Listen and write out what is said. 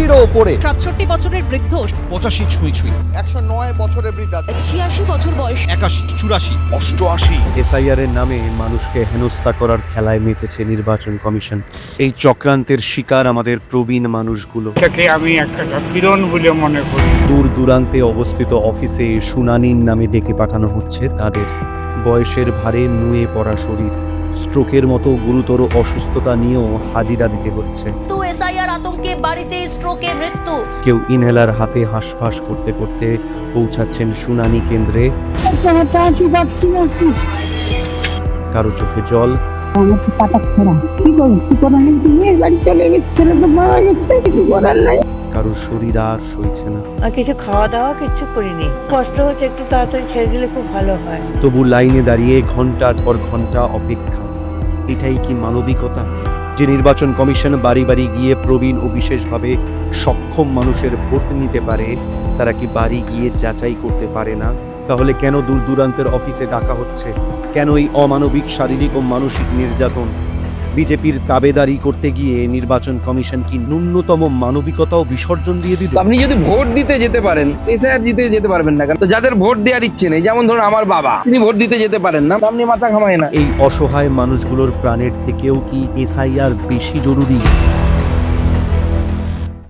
আশিরও ওপরে। সাতষট্টি বছরের বৃদ্ধ। পঁচাশি ছুঁই ছুঁই। একশো নয় বছরের বৃদ্ধা। ছিয়াশি বছর বয়স। একাশি চুরাশি। এসআইআর এর নামে মানুষকে হেনস্থা করার খেলায় মেতেছে নির্বাচন কমিশন। এই চক্রান্তের শিকার আমাদের প্রবীণ মানুষগুলো। এটাকে আমি একটা কিরণ বলে মনে করি। দূর দূরান্তে অবস্থিত অফিসে শুনানির নামে ডেকে পাঠানো হচ্ছে তাদের। বয়সের ভারে নুয়ে পড়া শরীর। স্ট্রোকের মতো গুরুতর অসুস্থতা নিয়েও হাজিরা দিতে হচ্ছে। তো এসআইআর আতঙ্কে বাড়িতে স্ট্রোকে মৃত্যু। কেউ ইনহেলার হাতে হাঁসফাঁস করতে করতে পৌঁছাচ্ছেন শুনানি কেন্দ্রে। কারও চোখে জল পাটা খোড়া কি করব কিছু করার নেই তুমি বাড়ি চলে গেছে ছেলে তো মারা গেছে কিছু করার নাই কারও শরীর আর সইছে না। আর কিছু খাওয়া দাওয়া কিছু করিনি। কষ্ট হচ্ছে একটু তাড়াতাড়ি ছেড়ে দিলে খুব ভালো হয়। তবু লাইনে দাঁড়িয়ে ঘণ্টার পর ঘণ্টা অপেক্ষা। এটাই কি মানবিকতা? যে নির্বাচন কমিশন বাড়ি বাড়ি গিয়ে প্রবীণ ও বিশেষভাবে সক্ষম মানুষের ভোট নিতে পারে, তারা কি বাড়ি গিয়ে যাচাই করতে পারে না? তাহলে কেন দূর দূরান্তের অফিসে ডাকা হচ্ছে? কেন এই অমানবিক, শারীরিক ও মানসিক নির্যাতন? বিজেপির দাবেদারি করতে গিয়ে নির্বাচন কমিশন কি ন্যূনতম মানবিকতাও বিসর্জন দিয়ে দিল? আপনি যদি ভোট দিতে যেতে পারেন এসআইআর দিতে যেতে পারবেন না কেন? তো যাদের ভোট দেওয়ার ইচ্ছে নেই যেমন ধরুন আমার বাবা তিনি ভোট দিতে যেতে পারেন না আপনি মাথা ঘামায় না। এই অসহায় মানুষগুলোর প্রাণের থেকেও কি এসআইআর বেশি জরুরি?